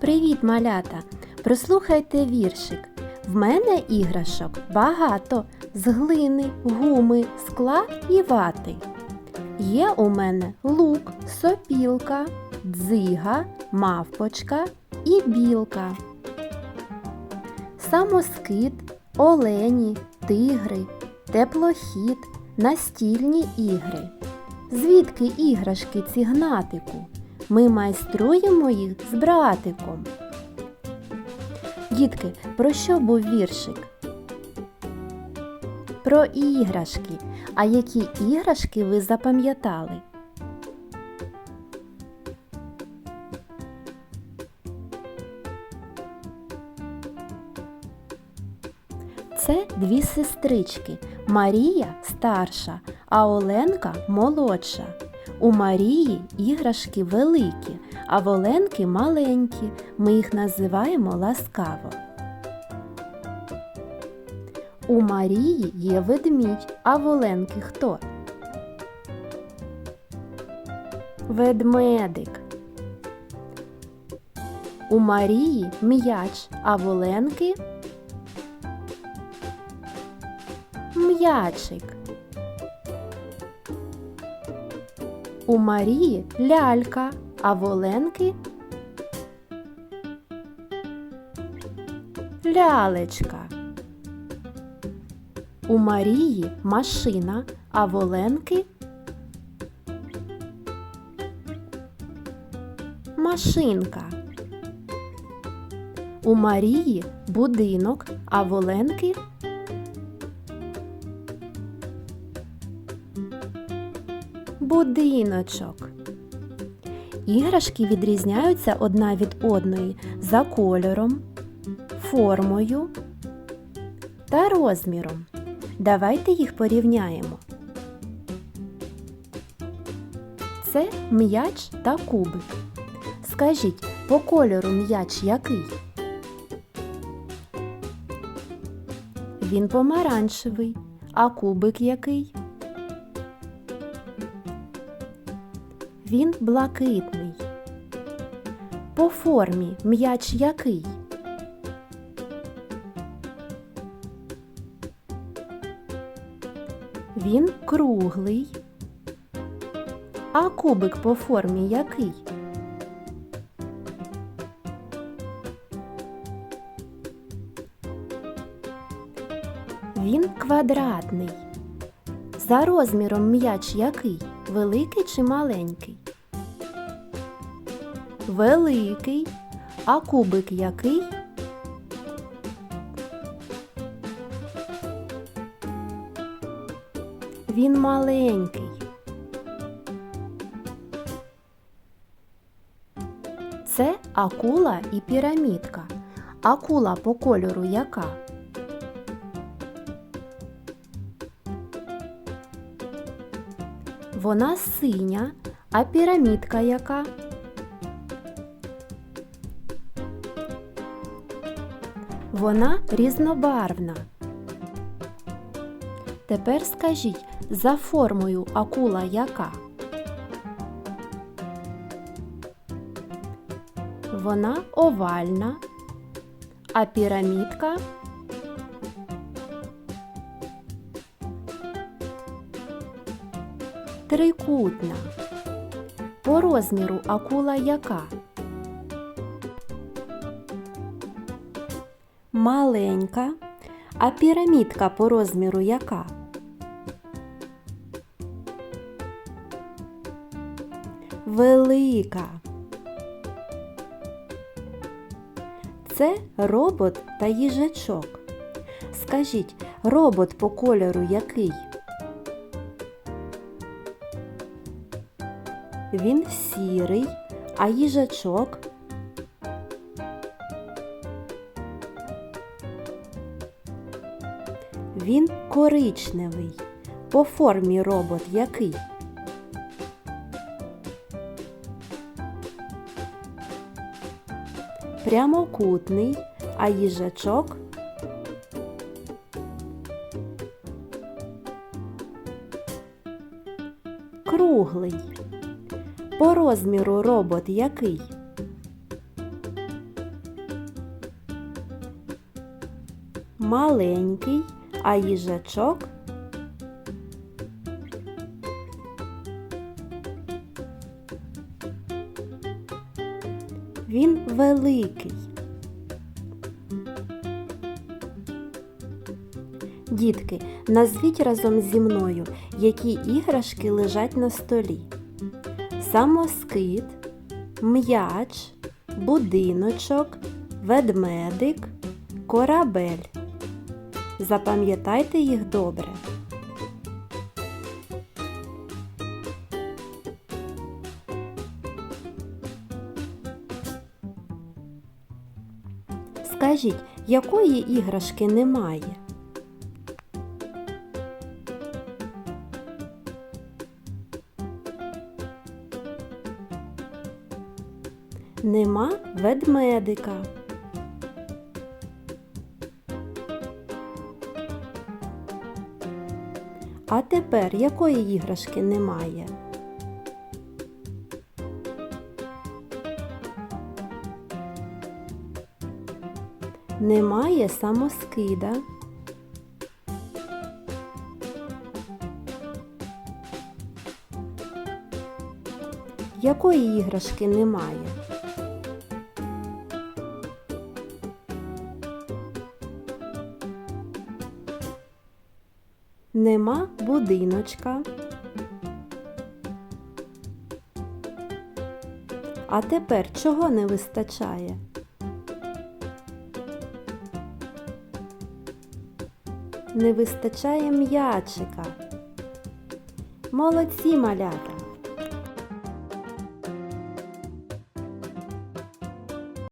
Привіт, малята! Прослухайте віршик. В мене іграшок багато з глини, гуми, скла і вати. Є у мене лук, сопілка, дзига, мавпочка і білка. Самоскид, олені, тигри, теплохід, настільні ігри. Звідки іграшки ці гнатику? Ми майструємо їх з братиком. Дітки, про що був віршик? Про іграшки. А які іграшки ви запам'ятали? Це дві сестрички. Марія старша, а Оленка молодша. У Марії іграшки великі, а в Оленки маленькі. Ми їх називаємо ласкаво. У Марії є ведмідь, а в Оленки хто? Ведмедик. У Марії м'яч, а в Оленки м'ячик. У Марії лялька, а в Оленки лялечка. У Марії машина, а в Оленки машинка. У Марії будинок, а в Оленки будиночок. Іграшки відрізняються одна від одної за кольором, формою та розміром. Давайте їх порівняємо. Це м'яч та кубик. Скажіть, по кольору м'яч який? Він помаранчевий, а кубик який? Він блакитний. По формі м'яч який? Він круглий. А кубик по формі який? Він квадратний. За розміром м'яч який? Великий чи маленький? Великий. А кубик який? Він маленький. Це акула і пірамідка. Акула по кольору яка? Вона синя, а пірамідка яка? Вона різнобарвна. Тепер скажіть, за формою акула яка? Вона овальна, а пірамідка трикутна. По розміру акула яка? Маленька, а пірамідка по розміру яка? Велика. Це робот та їжачок. Скажіть, робот по кольору який? Він сірий, а їжачок Він коричневий. По формі робот який? Прямокутний, а їжачок круглий. По розміру робот який? Маленький, а їжачок? Він великий. Дітки, назвіть разом зі мною, які іграшки лежать на столі. Самоскид, м'яч, будиночок, ведмедик, корабель. Запам'ятайте їх добре. Скажіть, якої іграшки немає? Нема ведмедика. А тепер якої іграшки немає? Немає самоскида. Якої іграшки немає? Нема будиночка. А тепер чого не вистачає? Не вистачає м'ячика. Молодці малята!